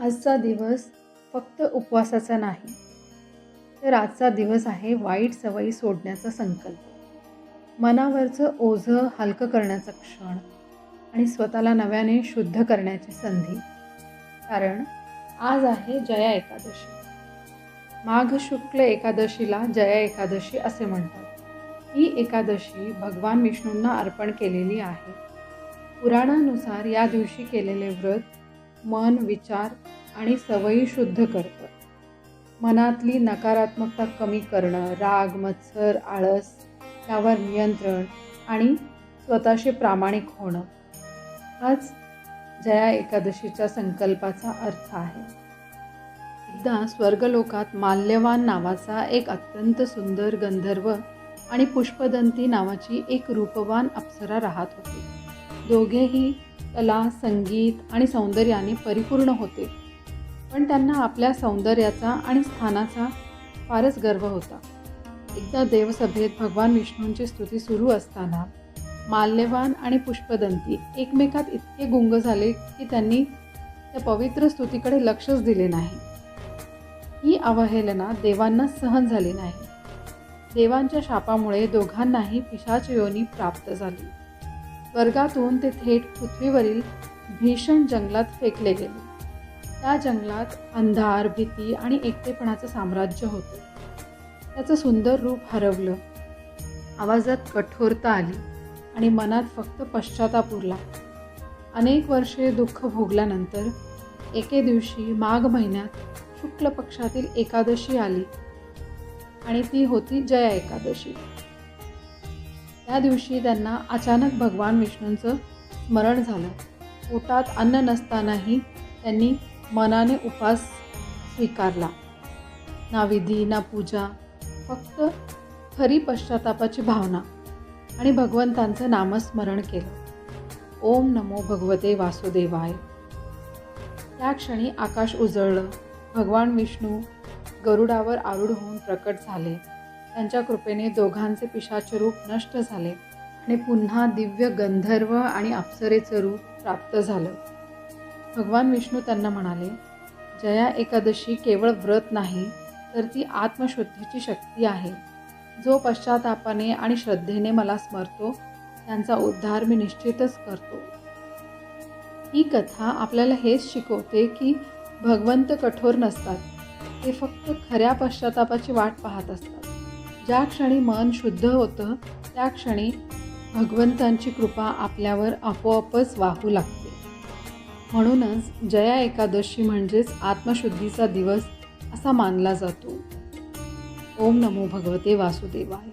आजचा दिवस फक्त उपवासाचा नाही तर आजचा दिवस आहे वाईट सवयी सोडण्याचा संकल्प. मनावरचं ओझं हलकं करण्याचा क्षण आणि स्वतःला नव्याने शुद्ध करण्याची संधी. कारण आज आहे जया एकादशी. माघ शुक्ल एकादशीला जया एकादशी असे म्हणतात. ही एकादशी भगवान विष्णूंना अर्पण केलेली आहे. पुराणानुसार या दिवशी केलेले व्रत मन विचार आणि सवयी शुद्ध करतं. मनातली नकारात्मकता कमी करणं राग मत्सर आळस त्यावर नियंत्रण आणि स्वतःशी प्रामाणिक होणं हाच जया एकादशीच्या संकल्पाचा अर्थ आहे. एकदा स्वर्गलोकात माल्यवान नावाचा एक अत्यंत सुंदर गंधर्व आणि पुष्पदंती नावाची एक रूपवान अप्सरा राहत होती. दोघेही कला संगीत आणि सौंदर्याने परिपूर्ण होते. पण त्यांना आपल्या सौंदर्याचा आणि स्थानाचा फारच गर्व होता. एकदा देवसभेत भगवान विष्णूंची स्तुती सुरू असताना माल्यवान आणि पुष्पदंती एकमेकात इतके गुंग झाले की त्यांनी त्या पवित्र स्तुतीकडे लक्षच दिले नाही. ही अवहेलना देवांना सहन झाली नाही. देवांच्या शापामुळे दोघांनाही पिशाच योनी प्राप्त झाली. स्वर्गातून ते थेट पृथ्वीवरील भीषण जंगलात फेकले गेले. त्या जंगलात अंधार भीती आणि एकटेपणाचं साम्राज्य होतं. त्याचं सुंदर रूप हरवलं. आवाजात कठोरता आली आणि मनात फक्त पश्चाताप उरला. अनेक वर्षे दुःख भोगल्यानंतर एके दिवशी माघ महिन्यात शुक्ल पक्षातील एकादशी आली आणि ती होती जया एकादशी. त्या दिवशी त्यांना अचानक भगवान विष्णूंचं स्मरण झालं. पोटात अन्न नसतानाही त्यांनी मनाने उपास स्वीकारला. ना विधी ना पूजा फक्त खरी पश्चातापाची भावना आणि भगवंतांचं नामस्मरण केलं. ओम नमो भगवते वासुदेवाय. त्या क्षणी आकाश उजळलं. भगवान विष्णू गरुडावर आरूढ होऊन प्रकट झाले. त्यांच्या कृपेने दोघांचे पिशाचे रूप नष्ट झाले आणि पुन्हा दिव्य गंधर्व आणि अप्सरेचं रूप प्राप्त झालं. भगवान विष्णू त्यांना म्हणाले जया एकादशी केवळ व्रत नाही तर ती आत्मशुद्धीची शक्ती आहे. जो पश्चातापाने आणि श्रद्धेने मला स्मरतो त्यांचा उद्धार मी निश्चितच करतो. ही कथा आपल्याला हेच शिकवते की भगवंत कठोर नसतात ते फक्त खऱ्या पश्चातापाची वाट पाहत असतात. ज्या क्षणी मन शुद्ध होतं त्या क्षणी भगवंतांची कृपा आपल्यावर आपोआपच वाहू लागते. म्हणूनच जया एकादशी म्हणजेच आत्मशुद्धीचा दिवस असा मानला जातो. ओम नमो भगवते वासुदेवाय.